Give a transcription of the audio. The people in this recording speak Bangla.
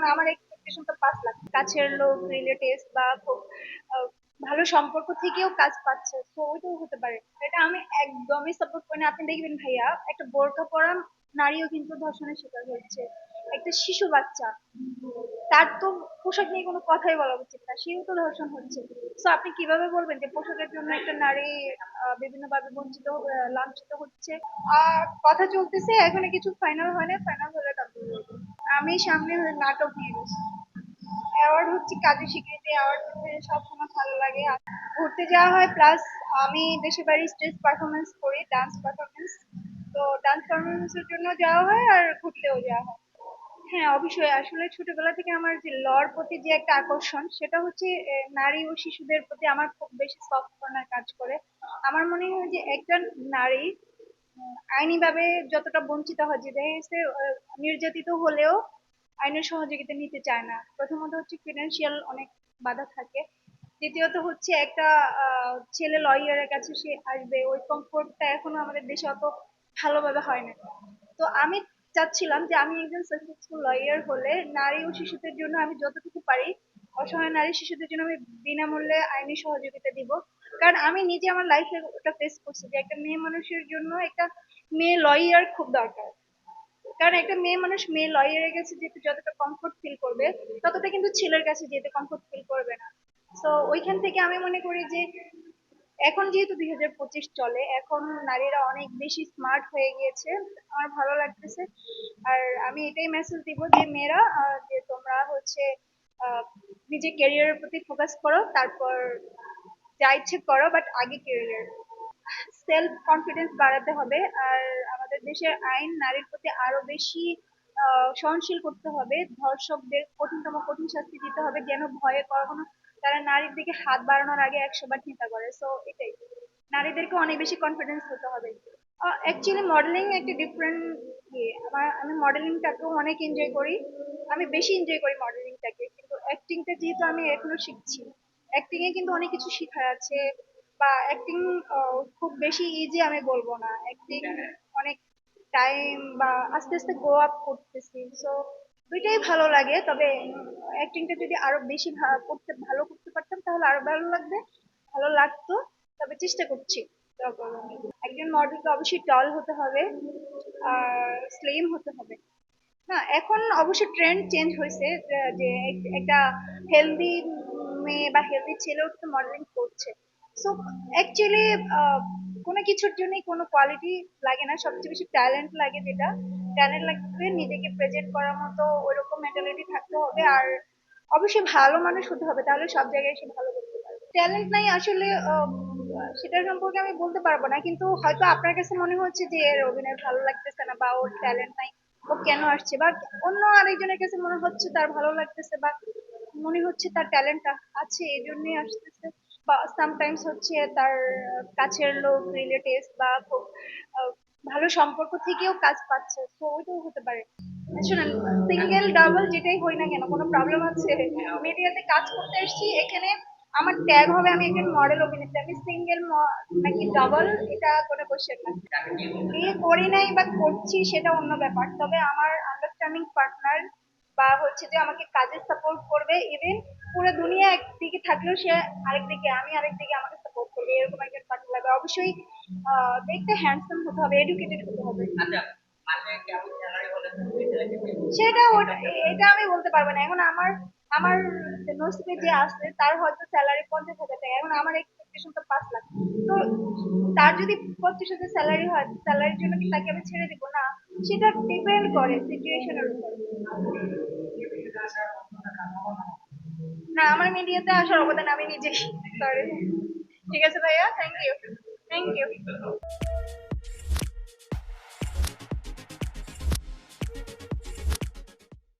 এখন আমার এক্সপেকটেশন তো পাঁচ লাখ। কাছের লোক রিলেটিভস বা খুব ভালো সম্পর্ক থেকেও কাজ পাচ্ছে। তো ওইটাও হতে পারে। এটা আমি একদমই সাপোর্ট করি না। আপনি দেখবেন ভাইয়া, একটা বোরকা পরা নারীও কিন্তু ধর্ষণের শিকার হচ্ছে। একটা শিশু বাচ্চা, তার তো পোশাক নিয়ে কোনো কথাই বলা উচিত না। সেও তো ধর্ষণ হচ্ছে। তো আপনি কীভাবে বলবেন যে পোশাকের জন্য একটা নারী বিভিন্ন ভাবে বঞ্চিত লাঞ্ছিত হচ্ছে? আর কথা চলতেছে, এখনও কিছু ফাইনাল হয় না। ফাইনাল হলে তারপর। আমি সামনে নাটক নিয়ে গেছি অ্যাওয়ার্ড হচ্ছে কাজের স্বীকৃতি অ্যাওয়ার্ড সবসময় ভালো লাগে। ঘুরতে যাওয়া হয় প্লাস আমি দেশের বাড়ি স্টেজ পারফরমেন্স করি ডান্স পারফরমেন্স তো ডান্স পারফরমেন্সের জন্য যাওয়া হয় আর ঘুরতেও যাওয়া হয়। হ্যাঁ অবশ্যই। আসলে ছোটবেলা থেকে আমার যে লর প্রতি যে একটা আকর্ষণ, সেটা হচ্ছে নারী ও শিশুদের প্রতি আমার খুব বেশি সফট কর্নার কাজ করে। আমার মনে হয় যে একজন নারী আইনিভাবে যতটা বঞ্চিত হয়, যে দেখা গেছে নির্যাতিত হলেও আইনের সহযোগিতা নিতে চায় না। প্রথমত হচ্ছে ফিনান্সিয়াল অনেক বাধা থাকে। দ্বিতীয়ত হচ্ছে একটা ছেলে লয়ারের কাছে সে আসবে, ওই কমফোর্টটা এখনও আমাদের দেশে অত ভালোভাবে হয় না। তো আমি চাচ্ছিলাম যে আমি একজন সাকসেসফুল লয়ার হলে নারী ও শিশুদের জন্য আমি যতটুকু পারি, অসহায় নারী শিশুদের জন্য আমি বিনামূল্যে আইনি সহযোগিতা দিব। কারণ আমি নিজে আমার লাইফে ওটা ফেস করছি যে একটা মেয়ে মানুষের জন্য একটা মেয়ে লয়ার খুব দরকার। কারণ একটা মেয়ে মানুষ মেয়ে লয়ারের কাছে যেতে যতটা কমফোর্ট ফিল করবে, ততটা কিন্তু ছেলের কাছে যেতে কমফোর্ট ফিল করবে না। তো ওইখান থেকে আমি মনে করি যে এখন যেহেতু দুই হাজার পঁচিশ চলে, এখন নারীরা অনেক বেশি স্মার্ট হয়ে গিয়েছে, আমার ভালো লাগতেছে। আর আমি এটাই মেসেজ দিব যে মেয়েরা যে তোমরা হচ্ছে নিজের ক্যারিয়ারের প্রতি ফোকাস করো, তারপর যা ইচ্ছে করো বাট আগে ক্যারিয়ার সেলফ কনফিডেন্স বাড়াতে হবে আর আমাদের দেশের আইন নারীর প্রতি আরও বেশি সহনশীল করতে হবে। ধর্ষকদের কঠিনতম কঠিন শাস্তি দিতে হবে যেন ভয়ে কখনো তারা নারীর দিকে হাত বাড়ানোর আগে একশো বার চিন্তা করে। সো এটাই। নারীদেরকে অনেক বেশি কনফিডেন্স হতে হবে। অ্যাকচুয়ালি মডেলিং একটা ডিফারেন্ট ইয়ে। আমার, আমি মডেলিংটাকেও অনেক এনজয় করি। আমি বেশি এনজয় করি মডেলিংটাকে কিন্তু অ্যাক্টিংটা যেহেতু আমি এখনও শিখছি। অ্যাক্টিং এ কিন্তু অনেক কিছু শেখার আছে বা অ্যাক্টিং খুব বেশি ইজি আমি বলব না। অ্যাক্টিং অনেক টাইম বা আস্তে আস্তে গ্রো আপ করতেছি। সো দুইটাই ভালো লাগে, তবে অ্যাক্টিংটা যদি আরও বেশি করতে, ভালো করতে পারতাম, তাহলে আরও ভালো লাগবে, ভালো লাগতো। তবে চেষ্টা করছি একজন মডেলকে অবশ্যই টল হতে হবে আর স্লিম হতে হবে। না, এখন অবশ্য ট্রেন্ড চেঞ্জ হয়েছে যে একটা হেলদি মেয়ে বা হেলদি ছেলেও তো মডেলিং করছে। সো অ্যাকচুয়ালি কোনো কিছুর জন্যই কোনো কোয়ালিটি লাগে না সবচেয়ে বেশি ট্যালেন্ট লাগে যেটা। ট্যালেন্ট লাগবে নিজেকে প্রেজেন্ট করার মতো ওইরকম মেন্টালিটি থাকতে হবে আর অবশ্যই ভালো মানুষ হতে হবে তাহলে সব জায়গায় সে ভালো করতে পারবে। ট্যালেন্ট নাই আসলে আহ, সেটা সম্পর্কে আমি বলতে পারব না কিন্তু হয়তো আপনার কাছে মনে হচ্ছে যে এর অভিনয় ভালো লাগতেছে না বা ওর ট্যালেন্ট নাই ও কেন আসছে? বা অন্য আরেকজনের কাছে মনে হচ্ছে তার ভালো লাগতেছে বা মনে হচ্ছে তার ট্যালেন্ট আছে, এই জন্যই আসতেছে। বা সামটাইমস হচ্ছে তার কাছের লোক রিলেটিভস বা খুব ভালো সম্পর্ক থেকেও কাজ পাচ্ছে। তো ওইটাও হতে পারে। শুনুন সিঙ্গেল ডাবল যেটাই হই না কেন, কোনো প্রবলেম আছে? মিডিয়াতে কাজ করতে এসেছি, এখানে আমার ট্যাগ হবে আমি একজন মডেল অভিনেত্রী। আমি সিঙ্গেল নাকি ডাবল এটা কোনো কোশ্চেন না। বিয়ে করি নাই বা করছি, সেটা অন্য ব্যাপার। তবে আমার আন্ডারস্ট্যান্ডিং পার্টনার বা হচ্ছে যে আমাকে কাজে সাপোর্ট করবে ইভেন পুরো দুনিয়া একদিকে থাকলেও সে আরেকদিকে আমি আরেকদিকে আমাকে সাপোর্ট করবে এরকম একজন পার্টনার লাগবে। অবশ্যই দেখতে হ্যান্ডসাম হতে হবে এডুকেটেড হতে হবে। আচ্ছা? সেটা ওটা- এটা আমি বলতে পারব না। এখন আমার আমার নসিবে যে আছে তার হয়তো স্যালারি পঞ্চাশ হাজার টাকা। এখন আমার এক্সপেকটেশন তো পাঁচ লাখ। তো তার যদি পঞ্চাশ হাজার স্যালারি হয় স্যালারির জন্য কি তাকে আমি ছেড়ে দিব? না। সেটা ডিপেন্ড করে সিচুয়েশনের উপর। না, আমার মিডিয়াতে আসার অবদান আমি নিজে সরি ঠিক আছে ভাইয়া? Thank you thank you